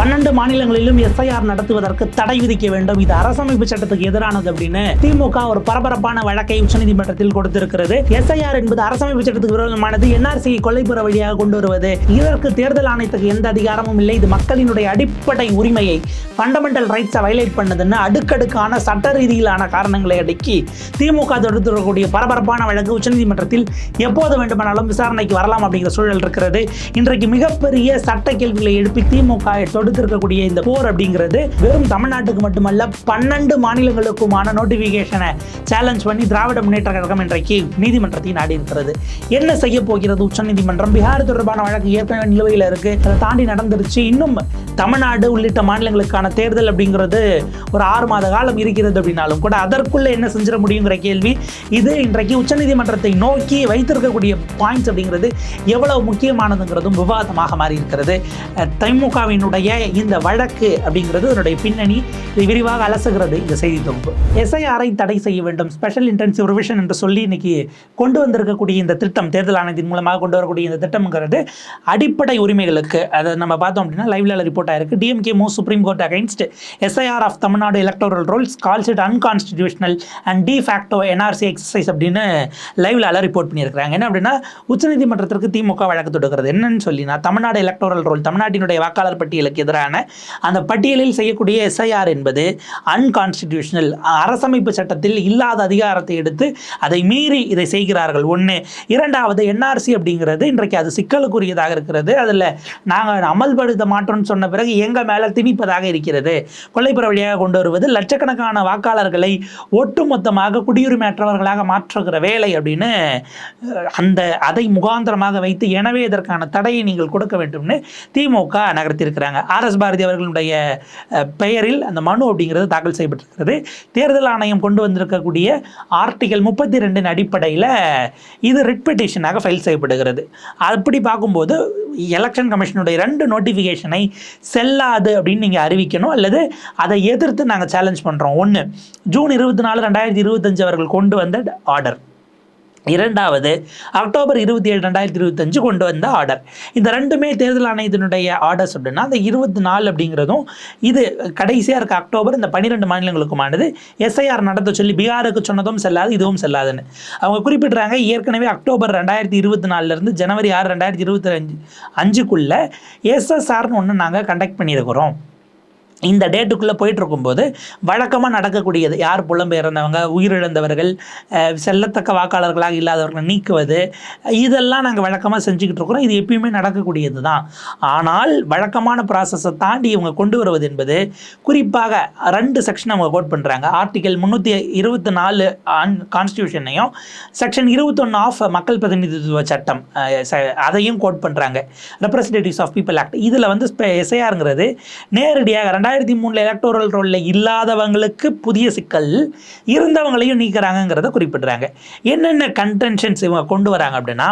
பன்னெண்டு மாநிலங்களிலும் எஸ்ஐஆர் நடத்துவதற்கு தடை விதிக்க வேண்டும். இது அரசமைப்பு சட்டத்துக்கு எதிரானது அப்படின்னு திமுக ஒரு பரபரப்பான வழக்கை உச்சநீதிமன்றத்தில் கொடுத்திருக்கிறது. எஸ்ஐஆர் என்பது அரசமைப்பு சட்டத்துக்கு விரோதமானது. என்ஆர்சி கொள்ளைப்புற வழியாக கொண்டு வருவது. இதற்கு தேர்தல் ஆணையத்துக்கு எந்த அதிகாரமும் இல்லை. இது மக்களினுடைய அடிப்படை உரிமையை ஃபண்டமெண்டல் ரைட்ஸை வயலேட் பண்ணுதுன்னு அடுக்கடுக்கான சட்ட ரீதியிலான காரணங்களை அடுக்கி திமுக தொடர்புடைய பரபரப்பான வழக்கு உச்சநீதிமன்றத்தில் எப்போது வேண்டுமானாலும் விசாரணைக்கு வரலாம் அப்படிங்கிற சூழல் இருக்கிறது. இன்றைக்கு மிகப்பெரிய சட்ட கேள்விகளை எழுப்பி திமுக தொடுத்திருக்கக்கூடிய இந்த போர் அப்படிங்கிறது வெறும் தமிழ்நாட்டுக்கு மட்டுமல்ல பன்னெண்டு மாநிலங்களுக்குமான நோட்டிபிகேஷனை சேலஞ்ச் பண்ணி திராவிட முன்னேற்ற கழகம் இன்றைக்கு நீதிமன்றத்தை நாடி இருக்கிறது என்ன செய்ய போகிறது? உச்சநீதிமன்றம் பீகார் தொடர்பான வழக்கு ஏற்கனவே நிலுவையில் இருக்கு. அதை தாண்டி நடந்துருச்சு. இன்னும் தமிழ்நாடு உள்ளிட்ட மாநிலங்களுக்கான தேர்தல் அப்படிங்கிறது ஒரு ஆறு மாத காலம் இருக்கிறது அப்படின்னாலும் கூட அதற்குள்ள என்ன செஞ்சிட முடியுங்கிற கேள்வி. இது இன்றைக்கு உச்சநீதிமன்றத்தை நோக்கி வைத்திருக்கக்கூடிய பாயிண்ட்ஸ் அப்படிங்கிறது எவ்வளவு முக்கியமானதுங்கிறதும் விவாதமாக மாறி இருக்கிறது திமுகவினுடைய ஏன் இந்த வழக்கு அப்படிங்கிறது அதனுடைய பின்னணி. இதை விரிவாக அலசுகிறது இந்த செய்தி தொகுப்பு. எஸ்ஐஆரை தடை செய்ய வேண்டும். ஸ்பெஷல் இன்டென்சிவ் ரிவிஷன் என்று சொல்லி இன்னைக்கு கொண்டு வந்திருக்கக்கூடிய இந்த திட்டம் தேர்தல் ஆணையத்தின் மூலமாக கொண்டு வரக்கூடிய இந்த திட்டம்ங்கிறது அடிப்படை உரிமைகளுக்கு. அதை நம்ம பார்த்தோம் அப்படின்னா லைவ்ல ரிப்போர்ட் ஆயிருக்கு. டிஎம்கே மூ supreme court against SIR of Tamil Nadu electoral rolls calls it unconstitutional and de facto NRC exercise அப்படின்னு லைவ்ல எல்லாம் ரிப்போர்ட் பண்ணியிருக்காங்க என்ன அப்படின்னா உச்சநீதிமன்றத்திற்கு திமுக வழக்கு தொடுக்கிறது. என்னன்னு சொல்லினா தமிழ்நாடு எலக்டோரல் ரோல் தமிழ்நாட்டினுடைய வாக்காளர் பட்டியலுக்கு எதிரான அந்த பட்டியலில் செய்யக்கூடிய எஸ்ஐஆர் என்பது அன்கான்ஸ்டிடியூஷனல் அரசமைப்பு சட்டத்தில் இல்லாத அதிகாரத்தை எடுத்து அதை மீறி இதை செய்கிறார்கள். ஒன்று இரண்டாவது என்ஆர்சி அப்படிங்கிறது இன்றைக்கு அது சிக்கலுக்குரியதாக இருக்கிறது. அதில் நாங்கள் அமல்படுத்த மாற்றோம்னு சொன்ன பிறகு எங்கள் மேலே திணிப்பதாக இருக்கிறது. கொள்ளைப்புற வழியாக கொண்டு வருவது லட்சக்கணக்கான வாக்காளர்களை ஒட்டுமொத்தமாக குடியுரிமையற்றவர்களாக மாற்றுகிற வேலை அப்படின்னு அந்த அதை முகாந்திரமாக வைத்து எனவே இதற்கான தடையை நீங்கள் கொடுக்க வேண்டும்னு திமுக நகர்த்தியிருக்கிறாங்க. ஆர்எஸ் பாரதி அவர்களுடைய பெயரில் அந்த மனு அப்படிங்கிறது தாக்கல் செய்யப்பட்டிருக்கிறது. தேர்தல் ஆணையம் கொண்டு வந்திருக்கக்கூடிய ஆர்டிகல் முப்பத்தி ரெண்டின் அடிப்படையில் இது ரிட் பெட்டிஷனாக ஃபைல் செய்யப்படுகிறது. அப்படி பார்க்கும்போது எலெக்ஷன் கமிஷனுடைய ரெண்டு நோட்டிஃபிகேஷனை செல்லாது அப்படின்னு நீங்கள் அறிவிக்கணும் அல்லது அதை எதிர்த்து நாங்கள் சேலஞ்ச் பண்ணுறோம் ஒன்று ஜூன் இருபத்தி நாலு ரெண்டாயிரத்தி இருபத்தஞ்சு அவர்கள் கொண்டு வந்த ஆர்டர். இரண்டாவது அக்டோபர் இருபத்தி ஏழு ரெண்டாயிரத்தி இருபத்தஞ்சு கொண்டு வந்த ஆர்டர் இந்த ரெண்டுமே தேர்தல் ஆணையத்தினுடைய ஆர்டர்ஸ் அப்படின்னா அந்த இருபத்தி நாலு அப்படிங்கிறதும் இது கடைசியாக இருக்க அக்டோபர் இந்த பன்னிரெண்டு மாநிலங்களுக்குமானது எஸ்ஐஆர் நடத்த சொல்லி பீகாருக்கு சொன்னதும் செல்லாது இதுவும் செல்லாதுன்னு. அவங்க குறிப்பிட்றாங்க ஏற்கனவே அக்டோபர் ரெண்டாயிரத்தி இருபத்தி நாலுலேருந்து ஜனவரி ஆறு ரெண்டாயிரத்தி இருபத்தி அஞ்சு அஞ்சுக்குள்ளே எஸ்எஸ்ஆர்னு ஒன்று நாங்கள் கண்டக்ட் பண்ணியிருக்கிறோம். இந்த டேட்டுக்குள்ளே போயிட்டு இருக்கும்போது வழக்கமாக நடக்கக்கூடியது யார் புலம்பெயர்ந்தவங்க உயிரிழந்தவர்கள் செல்லத்தக்க வாக்காளர்களாக இல்லாதவர்களை நீக்குவது இதெல்லாம் நாங்கள் வழக்கமாக செஞ்சுக்கிட்டு இருக்கிறோம். இது எப்பயுமே நடக்கக்கூடியது தான் ஆனால் வழக்கமான ப்ராசஸை தாண்டி இவங்க கொண்டு வருவது என்பது குறிப்பாக ரெண்டு செக்ஷன் அவங்க கோட் பண்ணுறாங்க ஆர்டிகல் முந்நூற்றி இருபத்தி நாலு ஆன் கான்ஸ்டியூஷனையும் செக்ஷன் இருபத்தொன்று ஆஃப் மக்கள் பிரதிநிதித்துவ சட்டம் அதையும் கோட் பண்ணுறாங்க ரெப்ரஸன்டேட்டிவ்ஸ் ஆஃப் பீப்பிள் ஆக்ட் இதில் வந்து எஸ்ஐஆருங்கிறது நேரடியாக ரெண்டாயிரத்தி மூணில் எலக்டோரல் ரோலில் இல்லாதவங்களுக்கு புதிய சிக்கல் இருந்தவங்களையும் நீக்கிறாங்கங்கிறத குறிப்பிடுறாங்க. என்னென்ன கன்டென்ஷன்ஸ் இவங்க கொண்டு வராங்க அப்படின்னா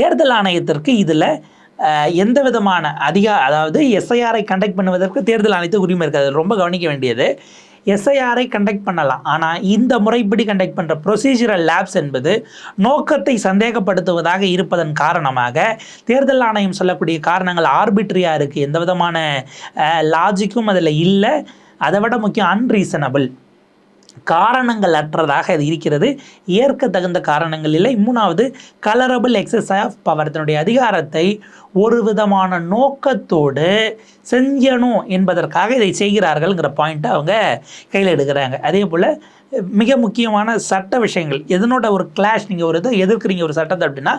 தேர்தல் ஆணையத்திற்கு இதில் எந்த விதமான அதிகா அதாவது எஸ்ஐஆரை கண்டக்ட் பண்ணுவதற்கு தேர்தல் ஆணையத்துக்கு உரிமை இருக்காது. ரொம்ப கவனிக்க வேண்டியது. எஸ்ஐஆரை கண்டக்ட் பண்ணலாம். ஆனால் இந்த முறைப்படி கண்டக்ட் பண்ணுற ப்ரொசீஜரல் லேப்ஸ் என்பது நோக்கத்தை சந்தேகப்படுத்துவதாக இருப்பதன் காரணமாக தேர்தல் ஆணையம் சொல்லக்கூடிய காரணங்கள் ஆர்பிட்ரியாக இருக்குது எந்த விதமான லாஜிக்கும் அதில் இல்லை. அதை விட முக்கியம் அன்ரீசனபிள் காரணங்கள் அற்றதாக அது இருக்கிறது. ஏற்க தகுந்த காரணங்கள் இல்லை. மூணாவது கலரபிள் எக்ஸசைஸ் ஆஃப் பவர் தன்னுடைய அதிகாரத்தை ஒரு விதமான நோக்கத்தோடு செஞ்சணும் என்பதற்காக இதை செய்கிறார்கள்ங்கிற பாயிண்ட்டை அவங்க கையில் எடுக்கிறாங்க. அதே போல் மிக முக்கியமான சட்ட விஷயங்கள். எதனோட ஒரு கிளாஷ் நீங்கள் ஒரு இதை எதிர்க்கிறீங்க ஒரு சட்டத்தை அப்படின்னா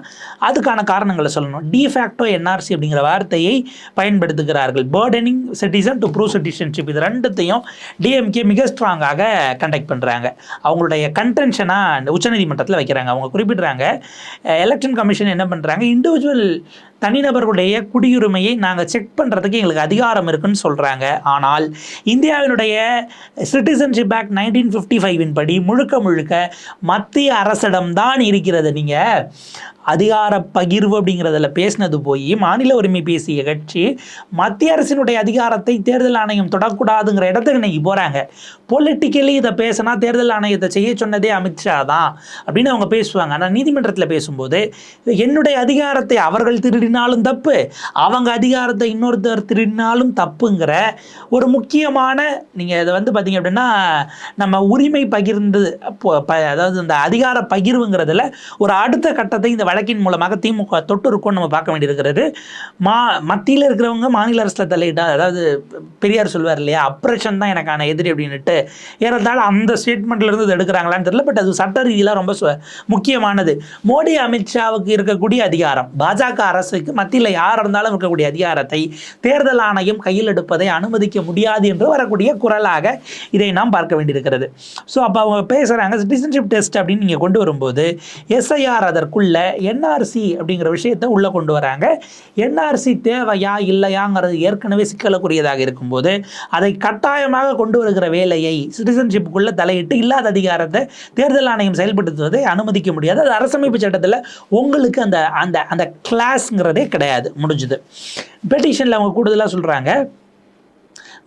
அதுக்கான காரணங்களை சொல்லணும். டிஃபேக்டோ என்ஆர்சி அப்படிங்கிற வார்த்தையை பயன்படுத்துகிறார்கள். Burdening citizen to prove citizenship இது ரெண்டுத்தையும் டிஎம்கே மிக ஸ்ட்ராங்காக கண்டக்ட் பண்ணுறாங்க அவங்களுடைய கன்டென்ஷனாக உச்சநீதிமன்றத்தில் வைக்கிறாங்க. அவங்க குறிப்பிட்றாங்க எலெக்ஷன் கமிஷன் என்ன பண்ணுறாங்க இண்டிவிஜுவல் தனிநபர்களுடைய குடியுரிமையை நாங்கள் செக் பண்ணுறதுக்கு எங்களுக்கு அதிகாரம் இருக்குன்னு சொல்கிறாங்க ஆனால் இந்தியாவினுடைய சிட்டிசன்ஷிப் ஆக்ட் நைன்டீன் ஃபிஃப்டி ஃபைவின் படி முழுக்க முழுக்க மத்திய அரசிடம்தான் இருக்கிறது நீங்கள் அதிகார பகிர்வு அப்படிங்கிறதுல பேசினது போய் மாநில உரிமை பேசிய கட்சி மத்திய அரசினுடைய அதிகாரத்தை தேர்தல் ஆணையம் தொடக்கூடாதுங்கிற இடத்துக்கு இன்னைக்கு போகிறாங்க பொலிட்டிக்கலி இதை பேசினா தேர்தல் ஆணையத்தை செய்ய சொன்னதே அமித்ஷா தான் அப்படின்னு அவங்க பேசுவாங்க. ஆனால் நீதிமன்றத்தில் பேசும்போது என்னுடைய அதிகாரத்தை அவர்கள் திருடினாலும் தப்பு அவங்க அதிகாரத்தை இன்னொருத்தர் திருடினாலும் தப்புங்கிற ஒரு முக்கியமான நீங்கள் இதை வந்து பார்த்தீங்க அப்படின்னா நம்ம உரிமை பகிர்ந்து ப- அதாவது இந்த அதிகார பகிர்வுங்கிறதுல ஒரு அடுத்த கட்டத்தை இந்த வழக்கின் மூலமாக திமுக தொட்டு இருக்கும்னு நம்ம பார்க்க வேண்டியிருக்கிறது. மா மத்தியில் இருக்கிறவங்க மாநில அரசில் தலையிட்டா அதாவது பெரியார் சொல்வார் இல்லையா அப்ரேஷன் தான் எனக்கான எதிரி அப்படின்னுட்டு ஏறத்தாழ அந்த ஸ்டேட்மெண்ட்லேருந்து இது எடுக்கிறாங்களான்னு தெரியல பட் அது சட்ட ரீதியில் ரொம்ப முக்கியமானது. மோடி அமித்ஷாவுக்கு இருக்கக்கூடிய அதிகாரம் பாஜக அரசுக்கு மத்தியில் யார் இருந்தாலும் இருக்கக்கூடிய அதிகாரத்தை தேர்தல் ஆணையம் கையில் எடுப்பதை அனுமதிக்க முடியாது என்று வரக்கூடிய குரலாக இதை நாம் பார்க்க வேண்டியிருக்கிறது. ஸோ அப்போ அவங்க பேசுகிறாங்க சிட்டிசன்ஷிப் டெஸ்ட் அப்படின்னு நீங்கள் கொண்டு வரும்போது எஸ்ஐஆர் அதற்குள்ள என்ஆர்சி அப்படிங்கிற விஷயத்தை உள்ளே கொண்டு வராங்க. என்ஆர்சி தேவையா இல்லையாங்கிறது ஏற்கனவே சிக்கலுக்குரியதாக இருக்கும்போது அதை கட்டாயமாக கொண்டு வருகிற வேலையை சிட்டிசன்ஷிப்புக்குள்ளே தலையிட்டு இல்லாத அதிகாரத்தை தேர்தல் ஆணையம் செயல்படுத்துவதை அனுமதிக்க முடியாது. அது அரசமைப்பு சட்டத்தில் உங்களுக்கு அந்த அந்த அந்த கிளாஸ்ங்கிறதே கிடையாது. முடிஞ்சுது. பெட்டிஷனில் அவங்க கூடுதலாக சொல்கிறாங்க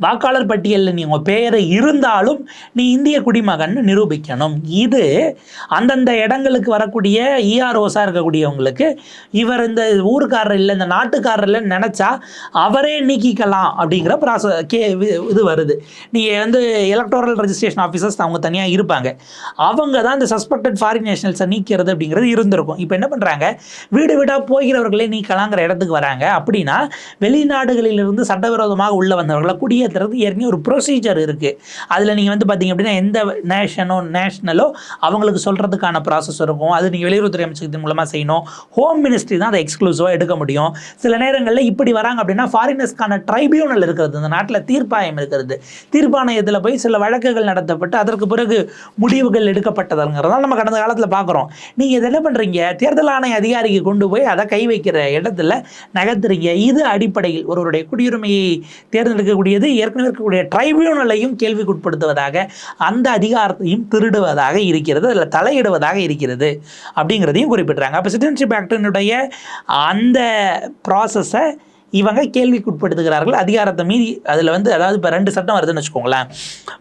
வாக்காளர் பட்டியலில் நீ உங்கள் பெயரை இருந்தாலும் நீ இந்திய குடிமகன் நிரூபிக்கணும். இது அந்தந்த இடங்களுக்கு வரக்கூடிய இஆர்ஓஸாக இருக்கக்கூடியவங்களுக்கு இவர் இந்த ஊருக்காரர் இல்லை இந்த நாட்டுக்காரர் இல்லைன்னு நினச்சா அவரே நீக்கிக்கலாம் அப்படிங்கிற ப்ராச கே இது- வருது. நீங்கள் வந்து எலக்டோரல் ரெஜிஸ்ட்ரேஷன் ஆஃபீஸர்ஸ் அவங்க தனியாக இருப்பாங்க. அவங்க தான் இந்த சஸ்பெக்டட் ஃபாரின் நேஷனல்ஸை நீக்கிறது அப்படிங்கிறது இருந்திருக்கும். இப்போ என்ன பண்ணுறாங்க வீடு வீடாக போகிறவர்களே நீக்கலாங்கிற இடத்துக்கு வராங்க. அப்படின்னா வெளிநாடுகளிலிருந்து சட்டவிரோதமாக உள்ள வந்தவர்களை குடியேற்றுறது ஏற்கனவே ஒரு ப்ரொசீஜர் இருக்குது அதில் நீங்கள் வந்து பார்த்தீங்க அப்படின்னா எந்த நேஷனோ நேஷனலோ அவங்களுக்கு சொல்கிறதுக்கான ப்ராசஸ் இருக்கும். அது நீங்கள் வெளியுறவுத்துறை அமைச்சகத்தின் மூலமாக செய்யணும். ஹோம் மினிஸ்ட்ரி தான் அதை எக்ஸ்க்ளூசிவாக எடுக்க முடியும். சில நேரங்களில் இப்படி வராங்க அப்படின்னா ஃபாரினர்ஸ்க்கான ட்ரைபியூனல் இருக்கிறது இந்த நாட்டில் தீர்ப்பாயம் இருக்கிறது. தீர்ப்பாணையத்தில் போய் சில வழக்குகள் நடத்தப்பட்டு அதற்கு பிறகு முடிவுகள் எடுக்கப்பட்டதுங்கிறதால நம்ம கடந்த காலத்தில் பார்க்குறோம் நீங்கள் இதை என்ன பண்ணுறீங்க தேர்தல் ஆணைய அதிகாரிக்கு கொண்டு போய் அதை கை வைக்கிற இடத்துல நகர்த்துறீங்க. இது அடிப்படையில் ஒருவருடைய குடியுரிமையை தேர்ந்தெடுக்கக்கூடியது ஏற்கனவே இருக்கக்கூடிய ட்ரைபியூனலையும் கேள்விக்குட்படுத்துவதாக அந்த அதிகாரத்தையும் திருடுவதாக இருக்கிறது அதில் தலையிடுவதாக இருக்கிறது அப்படிங்கிறதையும் குறிப்பிட்றாங்க. அப்போ சிட்டிசன்ஷிப் ஆக்டினுடைய அந்த ப்ராசஸை இவங்க கேள்விக்குட்படுத்துகிறார்கள். அதிகாரத்தை மீறி அதில் வந்து அதாவது இப்போ ரெண்டு சட்டம் வருதுன்னு வச்சுக்கோங்களேன்.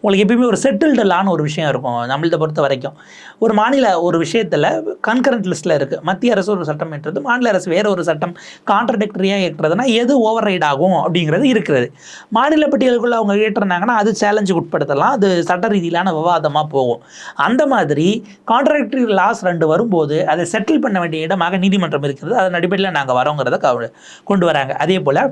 உங்களுக்கு எப்பயுமே ஒரு செட்டில்டு லான்னு ஒரு விஷயம் இருக்கும். நம்மள்த பொறுத்த வரைக்கும். ஒரு மாநில ஒரு விஷயத்தில் கன்கரண்ட் லிஸ்ட்டில் இருக்குது மத்திய அரசு ஒரு சட்டம் ஏற்றது மாநில அரசு வேறு ஒரு சட்டம் கான்ட்ரடிக்டரியாக ஏற்றுறதுனா எது ஓவர் ரைட் ஆகும் அப்படிங்கிறது இருக்கிறது. மாநில பட்டியலுக்குள்ளே அவங்க ஏற்றுனாங்கன்னா அது சேலஞ்சுக்கு உட்படுத்தலாம். அது சட்ட ரீதியிலான விவாதமாக போகும். அந்த மாதிரி கான்ட்ரடிக்டரி லாஸ் ரெண்டு வரும்போது அதை செட்டில் பண்ண வேண்டிய இடமாக நீதிமன்றம் இருக்கிறது. அதன் அடிப்படையில் நாங்கள் வரோங்கிறத கொண்டு வராங்க. அதே போல்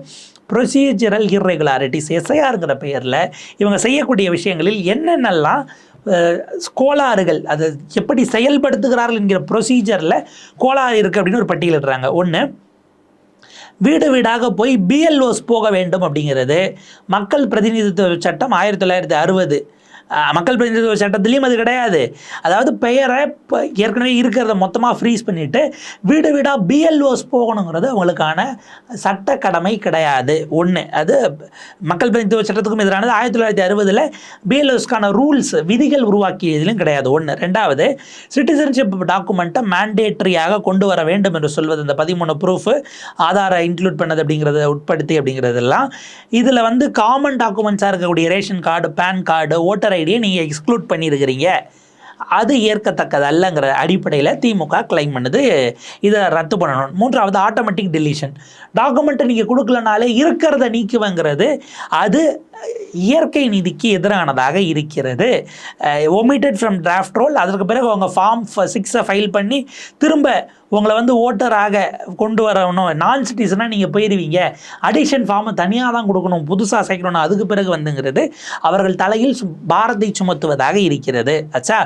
ப்ரொசீஜரல் இர்ரெகுலாரிட்டிஸ் எஸ்ஐஆருங்கிற பெயரில் இவங்க செய்யக்கூடிய விஷயங்களில் என்னென்னலாம் அஹ், கோளாறுகள் அது எப்படி செயல்படுத்துகிறார்கள் என்கிற ப்ரொசீஜரில் கோளாறு இருக்குது அப்படின்னு ஒரு பட்டியலிடுறாங்க ஒன்று வீடு வீடாக போய் பிஎல்ஓஸ் போக வேண்டும் அப்படிங்கிறது. மக்கள் பிரதிநிதித்துவ சட்டம் ஆயிரத்தி தொள்ளாயிரத்தி அறுபது. மக்கள் பிரதிநிதித்துவ சட்டத்திலையும் அது கிடையாது. அதாவது பெயரை இப்போ ஏற்கனவே இருக்கிறத மொத்தமாக ஃப்ரீஸ் பண்ணிவிட்டு வீடு வீடாக பிஎல்ஓஸ் போகணுங்கிறது அவங்களுக்கான சட்ட கடமை கிடையாது. ஒன்று அது மக்கள் பிரதிநிதித்துவ சட்டத்துக்கும் எதிரானது. ஆயிரத்தி தொள்ளாயிரத்தி அறுபதில் பிஎல்ஓஸ்க்கான ரூல்ஸ் விதிகள் உருவாக்கியதிலும் கிடையாது. ஒன்று ரெண்டாவது சிட்டிசன்ஷிப் டாக்குமெண்ட்டை மேண்டேட்டரியாக கொண்டு வர வேண்டும் என்று சொல்வது. இந்த பதிமூணு ப்ரூஃப் ஆதாரை இன்க்ளூட் பண்ணது அப்படிங்கிறத உட்படுத்தி அப்படிங்கிறதெல்லாம். இதில் வந்து காமன் டாக்குமெண்ட்ஸாக இருக்கக்கூடிய ration card pan card voter ஐடியை நீங்கள் எக்ஸ்க்ளூட் பண்ணியிருக்கிறீங்க அது ஏற்கத்தக்கது அல்லங்கிற அடிப்படையில் திமுக கிளைம் பண்ணுது. இதை ரத்து பண்ணணும். மூன்றாவது ஆட்டோமேட்டிக் டெலிஷன் டாக்குமெண்ட்டை நீங்கள் கொடுக்கலனாலே இருக்கிறத நீக்குவங்கிறது அது இயற்கை நீதிக்கு எதிரானதாக இருக்கிறது. ஒமிட்டட் ஃப்ரம் டிராஃப்ட் ரோல் அதற்கு பிறகு அவங்க ஃபார்ம் சிக்ஸை ஃபைல் பண்ணி திரும்ப உங்களை வந்து ஓட்டராக கொண்டு வரணும். நான் சிட்டிசனாக நீங்கள் போயிடுவீங்க அடிஷன் ஃபார்மை தனியாக தான் கொடுக்கணும். புதுசாக சேர்க்கணும் அதுக்கு பிறகு வந்துங்கிறது அவர்கள் தலையில் சு- பாரத்தை சுமத்துவதாக இருக்கிறது. ஆச்சா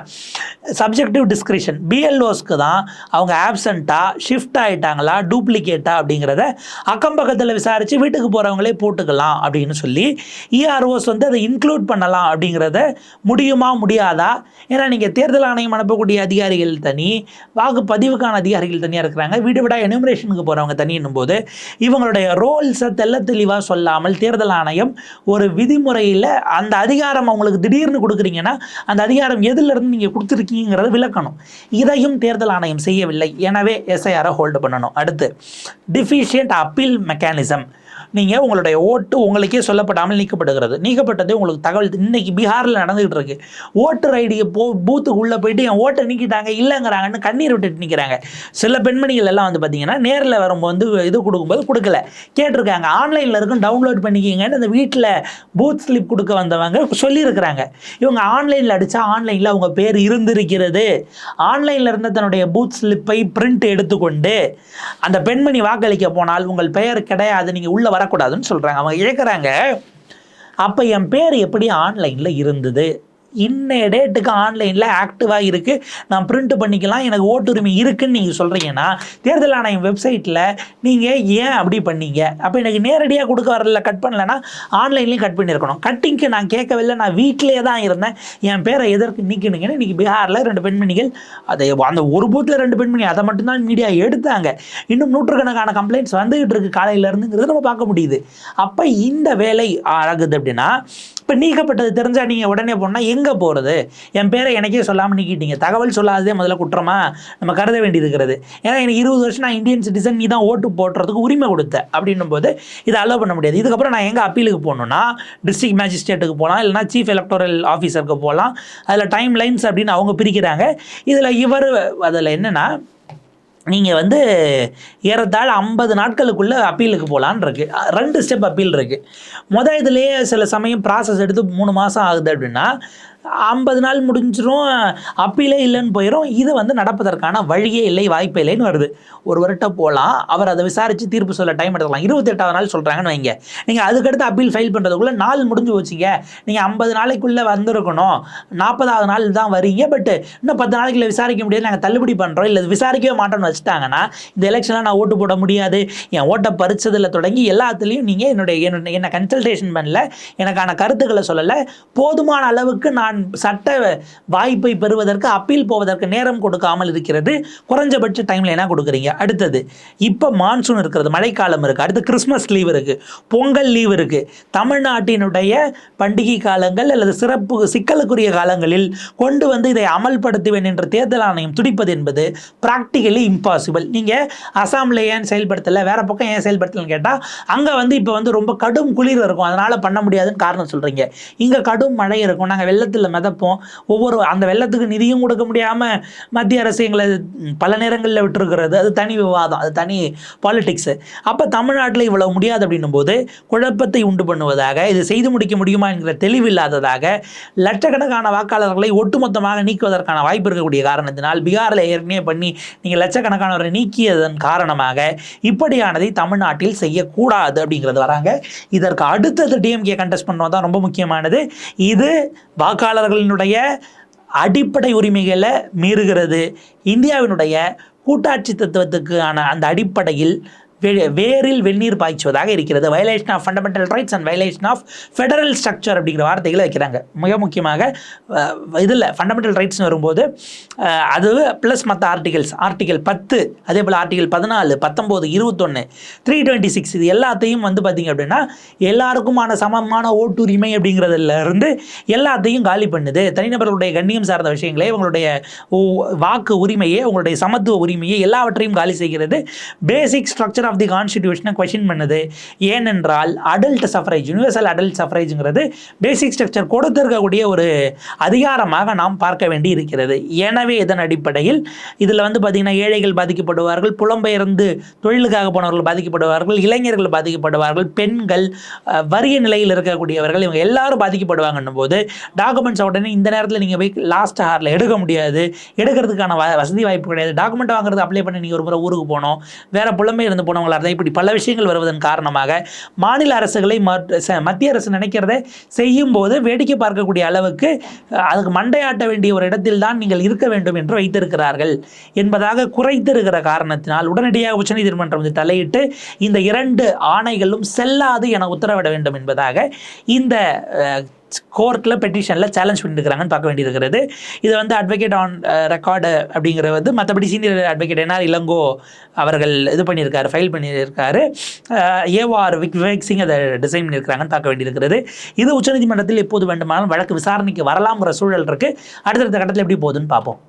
சப்ஜெக்டிவ் டிஸ்கிரிஷன் பிஎல்ஓஸ்க்கு தான் அவங்க ஆப்சண்ட்டாக ஷிஃப்ட் ஆகிட்டாங்களா டூப்ளிகேட்டா அப்படிங்கிறத அக்கம் பக்கத்தில் விசாரித்து வீட்டுக்கு போகிறவங்களே போட்டுக்கலாம் அப்படின்னு சொல்லி இஆர்ஓஸ் வந்து அதை இன்க்ளூட் பண்ணலாம் அப்படிங்கிறத முடியுமா முடியாதா? ஏன்னா நீங்கள் தேர்தல் ஆணையம் அனுப்பக்கூடிய அதிகாரிகள் தனி வாக்குப்பதிவுக்கான அதிகாரிகள் தனியாக இருக்கிறாங்க. வீடு விடா எனுமரேஷனுக்கு போகிறவங்க தனின்னும் போது இவங்களுடைய ரோல்ஸை தெள்ள தெளிவாக சொல்லாமல் தேர்தல் ஆணையம் ஒரு விதிமுறையில் அந்த அதிகாரம் அவங்களுக்கு திடீர்னு கொடுக்குறீங்கன்னா அந்த அதிகாரம் எதிலிருந்து நீங்கள் கொடுத்துருக்கீங்கிறத விளக்கணும். இதையும் தேர்தல் ஆணையம் செய்யவில்லை. எனவே எஸ்ஐஆரை ஹோல்டு பண்ணணும். அடுத்து டிஃபிஷியன்ட் அப்பீல் மெக்கானிசம் நீங்கள் உங்களுடைய ஓட்டு உங்களுக்கே சொல்லப்படாமல் நீக்கப்படுகிறது. நீக்கப்பட்டதே உங்களுக்கு தகவல். இன்னைக்கு பீகாரில் நடந்துகிட்டு இருக்கு ஓட்டர் ஐடியை போ பூத்துக்கு உள்ளே போயிட்டு என் ஓட்டை நீக்கிட்டாங்க இல்லைங்கிறாங்கன்னு கண்ணீர் விட்டுட்டு நிற்கிறாங்க சில பெண்மணிகள் எல்லாம் வந்து பார்த்தீங்கன்னா நேரில் வரும்போது வந்து இது கொடுக்கும்போது கொடுக்கல. கேட்டிருக்காங்க ஆன்லைனில் இருக்கும் டவுன்லோட் பண்ணிக்கிங்கன்னு அந்த வீட்டில் பூத் ஸ்லிப் கொடுக்க வந்தவங்க சொல்லியிருக்கிறாங்க. இவங்க ஆன்லைனில் அடித்தா ஆன்லைனில் அவங்க பேர் இருந்திருக்கிறது. ஆன்லைனில் இருந்த தன்னுடைய பூத் ஸ்லிப்பை பிரிண்ட் எடுத்துக்கொண்டு அந்த பெண்மணி வாக்களிக்க போனால் உங்கள் பெயர் கிடையாது நீங்கள் உள்ளே வரக்கூடாதுன்னு சொல்கிறாங்க அவங்க இழக்கிறாங்க. அப்போ என் பேர் எப்படி ஆன்லைனில் இருந்தது? இன்னைய டேட்டுக்கு ஆன்லைனில் ஆக்டிவாக இருக்குது நான் பிரிண்ட் பண்ணிக்கலாம் எனக்கு ஓட்டுரிமை இருக்குன்னு நீங்கள் சொல்கிறீங்கன்னா தேர்தல் ஆணையம் வெப்சைட்டில் நீங்கள் ஏன் அப்படி பண்ணீங்க? அப்போ எனக்கு நேரடியாக கொடுக்க வரல கட் பண்ணலைன்னா ஆன்லைன்லேயும் கட் பண்ணியிருக்கணும் கட்டிங்க்கு நான் கேட்கவில்லை நான் வீட்டிலே தான் இருந்தேன். என் பேரை எதற்கு நீக்கணுங்கன்னு இன்றைக்கி பீகாரில் ரெண்டு பெண்மணிகள் அதை அந்த ஒரு பூத்தில் ரெண்டு பெண்மணி அதை மட்டும்தான் மீடியா எடுத்தாங்க. இன்னும் நூற்றுக்கணக்கான கம்ப்ளைண்ட்ஸ் வந்துகிட்டு இருக்கு காலையிலேருந்துங்கிறது நம்ம பார்க்க முடியுது. அப்போ இந்த வேலை ஆகுது அப்படின்னா இப்போ நீக்கப்பட்டது தெரிஞ்சால் நீங்கள் உடனே போனால் எங்கே போகிறது என் பேரை எனக்கே சொல்லாமல் நீக்கிட்டீங்க. தகவல் சொல்லாததே முதல்ல குற்றமா? நம்ம கருத வேண்டியிருக்கிறது. ஏன்னா எனக்கு இருபது வருஷம் நான் இந்தியன் சிட்டிசன் நீ தான் ஓட்டு போடுறதுக்கு உரிமை கொடுத்த அப்படின்னும் போது இதை அலோவ் பண்ண முடியாது. இதுக்கப்புறம் நான் எங்கே அப்பீலுக்கு போகணுன்னா டிஸ்ட்ரிக்ட் மேஜிஸ்ட்ரேட்டுக்கு போகலாம் இல்லைனா சீஃப் எலக்டோரல் ஆஃபீஸருக்கு போகலாம். அதில் டைம் லைன்ஸ் அப்படின்னு அவங்க பிரிக்கிறாங்க. இதில் இவர் அதில் என்னென்னா நீங்கள் வந்து ஏறத்தாழ ஐம்பது நாட்களுக்குள்ளே அப்பீலுக்கு போகலான் இருக்குது ரெண்டு ஸ்டெப் அப்பீல் இருக்குது மொதல் இதுலேயே சில சமயம் ப்ராசஸ் எடுத்து மூணு மாதம் ஆகுது அப்படின்னா ஐம்பது நாள் முடிஞ்சிரும் அப்பீலே இல்லைன்னு போயிடும் இது வந்து நடப்பதற்கான வழியே இல்லை வாய்ப்பே இல்லைன்னு வருது. ஒரு வருட்டம் போகலாம் அவர் அதை விசாரித்து தீர்ப்பு சொல்ல டைம் எடுத்துக்கலாம். இருபத்தெட்டாவது நாள் சொல்கிறாங்கன்னு வைங்க. நீங்கள் அதுக்கடுத்து அப்பீல் ஃபைல் பண்ணுறதுக்குள்ளே நாள் முடிஞ்சு வச்சுங்க நீங்கள் ஐம்பது நாளைக்குள்ளே வந்திருக்கணும். நாற்பதாவது நாள் தான் வரீங்க பட் இன்னும் பத்து நாளைக்குள்ள விசாரிக்க முடியாது. நாங்கள் தள்ளுபடி பண்ணுறோம் இல்லை விசாரிக்கவே மாட்டோம்னு வச்சுட்டாங்கன்னா இந்த எலெக்ஷனில் நான் ஓட்டு போட முடியாது. என் ஓட்டை பறிச்சதில் தொடங்கி எல்லாத்துலேயும் நீங்கள் என்னுடைய என்னுடைய- என்னை கன்சல்டேஷன் பண்ணல. எனக்கான கருத்துக்களை சொல்லலை. போதுமான அளவுக்கு நான் சட்ட வாய்ப்பை பெறுவதற்கு அப்பீல் போவதற்கு நேரம் கொடுக்காமல் இருக்கிறது. குறைஞ்சபட்ச டைமில் என்ன கொடுக்குறீங்க? அடுத்தது இப்போ மான்சூன் இருக்கிறது மழைக்காலம் இருக்குது அடுத்து கிறிஸ்மஸ் லீவ் இருக்குது பொங்கல் லீவ் இருக்குது தமிழ்நாட்டினுடைய பண்டிகை காலங்கள் அல்லது சிறப்பு சிக்கலுக்குரிய காலங்களில் கொண்டு வந்து இதை அமல்படுத்துவேன் என்ற தேர்தல் ஆணையம் துடிப்பது என்பது ப்ராக்டிகலி இம்பாசிபிள் நீங்கள் அசாமில் ஏன் செயல்படுத்தலை? வேறு பக்கம் ஏன் செயல்படுத்தலைன்னு கேட்டால் அங்கே வந்து இப்போ வந்து ரொம்ப கடும் குளிர் இருக்கும். அதனால் பண்ண முடியாதுன்னு காரணம் சொல்கிறீங்க இங்கே கடும் மழை இருக்கும். நாங்கள் வெள்ளத்தில் மிதப்போம். ஒவ்வொரு அந்த வெள்ளத்துக்கு நிதியும் கொடுக்க முடியாமல் மத்திய அரசு எங்களை பல நேரங்களில் விட்டுருக்கிறது. அது தனி விவாதம். அது தனி பாலிடிக்ஸு அப்போ தமிழ்நாட்டில் இவ்வளவு முடியாது அப்படின்னும் போது குழப்பத்தை உண்டு பண்ணுவதாக இது செய்து முடிக்க முடியுமா என்கிற தெளிவில்லாததாக லட்சக்கணக்கான வாக்காளர்களை ஒட்டுமொத்தமாக நீக்குவதற்கான வாய்ப்பு இருக்கக்கூடிய காரணத்தினால் பீகாரில் ஏற்கனவே பண்ணி நீங்கள் லட்சக்கணக்கானவரை நீக்கியதன் காரணமாக இப்படியானதை தமிழ்நாட்டில் செய்யக்கூடாது அப்படிங்கிறது வராங்க. இதற்கு அடுத்தது டிஎம்கே கண்டெஸ்ட் பண்ணுவது தான் ரொம்ப முக்கியமானது. இது வாக்காளர்களினுடைய அடிப்படை உரிமைகளை மீறுகிறது. இந்தியாவினுடைய கூட்டாட்சி தத்துவத்துக்கான அந்த அடிப்படையில் வேரில் வெந்நீர் பாய்ச்சுவதாக இருக்கிறது. Violation of fundamental rights and violation of federal structure அப்படிங்கிற வார்த்தைகளை வைக்கிறாங்க. மிக முக்கியமாக இதில் ஃபண்டமெண்டல் ரைட்ஸ்னு வரும்போது அது ப்ளஸ் மற்ற ஆர்டிகல்ஸ் ஆர்டிகல் பத்து அதே போல் ஆர்டிகல் பதினாலு பத்தொம்போது இருபத்தொன்று த்ரீ டுவெண்ட்டி சிக்ஸ் இது எல்லாத்தையும் வந்து பார்த்திங்க அப்படின்னா எல்லாருக்குமான சமமான ஓட்டுரிமை அப்படிங்கிறதுல இருந்து எல்லாத்தையும் காலி பண்ணுது. தனிநபர்களுடைய கண்ணியம் சார்ந்த விஷயங்களே உங்களுடைய வாக்கு உரிமையை உங்களுடைய சமத்துவ உரிமையை எல்லாவற்றையும் காலி செய்கிறது. பேசிக் ஸ்ட்ரக்சர் ஆஃப் தி கான்ஸ்டிடியூஷனை கொஷின் பண்ணுது. ஏனென்றால் அடல்ட் சஃபரேஜ் யூனிவர்சல் அடல்ட் சஃபரேஜுங்கிறது பேசிக் ஸ்ட்ரக்சர் கொடுத்திருக்கக்கூடிய ஒரு அதிகாரமாக நாம் பார்க்க வேண்டி இருக்கிறது. எனவே இதன் அடிப்படையில் இதில் வந்து பார்த்திங்கன்னா ஏழைகள் பாதிக்கப்படுவார்கள் புலம்பெயர்ந்து தொழிலுக்காக போனவர்கள் பாதிக்கப்படுவார்கள் இளைஞர்கள் பாதிக்கப்படுவார்கள் பெண்கள் வறிய நிலையில் இருக்கக்கூடியவர்கள் இவங்க எல்லாரும் பாதிக்கப்படுவாங்கன்னும் போது டாக்குமெண்ட்ஸ் உடனே இந்த நேரத்தில் நீங்கள் போய் லாஸ்ட் ஹாரில் எடுக்க முடியாது. எடுக்கிறதுக்கான வ- வசதி வாய்ப்பு கிடையாது. டாக்குமெண்ட் வாங்குறது அப்ளை பண்ணி நீங்கள் ஒரு முறை ஊருக்கு போகணும். வேறு புலம்பெயர்ந்து போனோம் பண்ணவங்களாக இருந்தால் இப்படி பல விஷயங்கள் வருவதன் காரணமாக மாநில அரசுகளை மற்ற- மத்திய அரசு நினைக்கிறத செய்யும் போது வேடிக்கை பார்க்கக்கூடிய அளவுக்கு அதுக்கு மண்டையாட்ட வேண்டிய ஒரு இடத்தில் தான் நீங்கள் இருக்க வேண்டும் என்று வைத்திருக்கிறார்கள். என்பதாக குறைத்திருக்கிற காரணத்தினால் உடனடியாக உச்சநீதிமன்றம் வந்து தலையிட்டு இந்த இரண்டு ஆணைகளும் செல்லாது என உத்தரவிட வேண்டும் என்பதாக இந்த கோர்ட்டில் பெட்டிஷனில் சேலஞ்ச் பண்ணியிருக்கிறாங்கன்னு பார்க்க வேண்டியிருக்கிறது. இதை வந்து அட்வொகேட் ஆன் ரெக்கார்டு அப்படிங்கிறது வந்து மற்றபடி சீனியர் அட்வொகேட் என்ஆர் இளங்கோ அவர்கள் இது பண்ணியிருக்காரு ஃபைல் பண்ணியிருக்காரு. ஏவார் விக் விவேக் சிங் அதை டிசைன் பண்ணியிருக்கிறாங்கன்னு பார்க்க வேண்டியிருக்கிறது. இது உச்சநீதிமன்றத்தில் எப்போது வேண்டுமானாலும் வழக்கு விசாரணைக்கு வரலாம்ங்கிற சூழல் இருக்குது அடுத்தடுத்த கட்டத்தில் எப்படி போகுதுன்னு பார்ப்போம்.